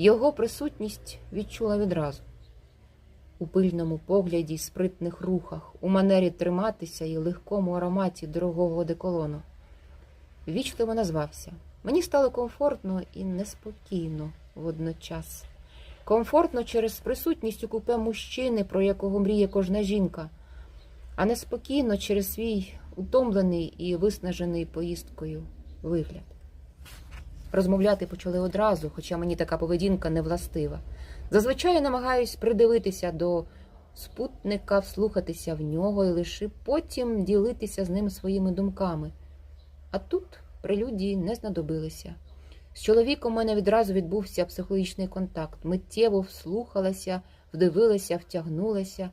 Його присутність відчула відразу. У пильному погляді й спритних рухах, у манері триматися і легкому ароматі дорогого одеколону. Вічливо назвався. Мені стало комфортно і неспокійно водночас. Комфортно через присутність у купе мужчини, про якого мріє кожна жінка, а неспокійно через свій утомлений і виснажений поїздкою вигляд. Розмовляти почали одразу, хоча мені така поведінка не властива. Зазвичай я намагаюсь придивитися до спутника, вслухатися в нього і лише потім ділитися з ним своїми думками. А тут прелюдії не знадобилися. З чоловіком у мене відразу відбувся психологічний контакт. Миттєво вслухалася, вдивилася, втягнулася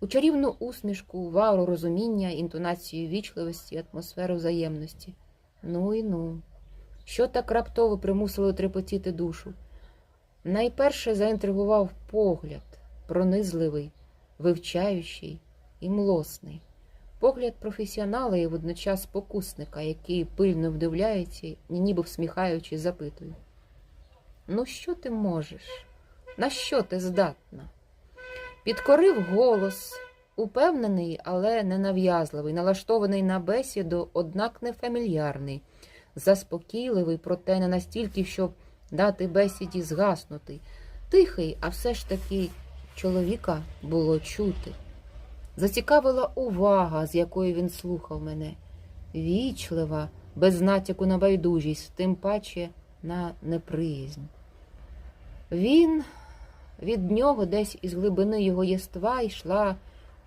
у чарівну усмішку, вару розуміння, інтонацію вічливості, атмосферу взаємності. Ну і ну. Що так раптово примусило трепотіти душу? Найперше заінтригував погляд, пронизливий, вивчаючий і млосний. Погляд професіонала і водночас покусника, який пильно вдивляється і ніби всміхаючись, запитує. Ну, що ти можеш? На що ти здатна? Підкорив голос, упевнений, але ненав'язливий, налаштований на бесіду, однак не фамільярний, заспокійливий, проте не настільки, щоб дати бесіді згаснути. Тихий, а все ж таки чоловіка було чути. Зацікавила увага, з якою він слухав мене, вічлива, без натяку на байдужість, тим паче на неприязнь. Він від нього десь із глибини його єства йшла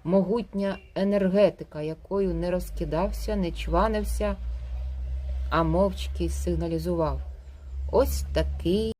могутня енергетика, якою не розкидався, не чванився, а мовчки сигналізував. Ось такий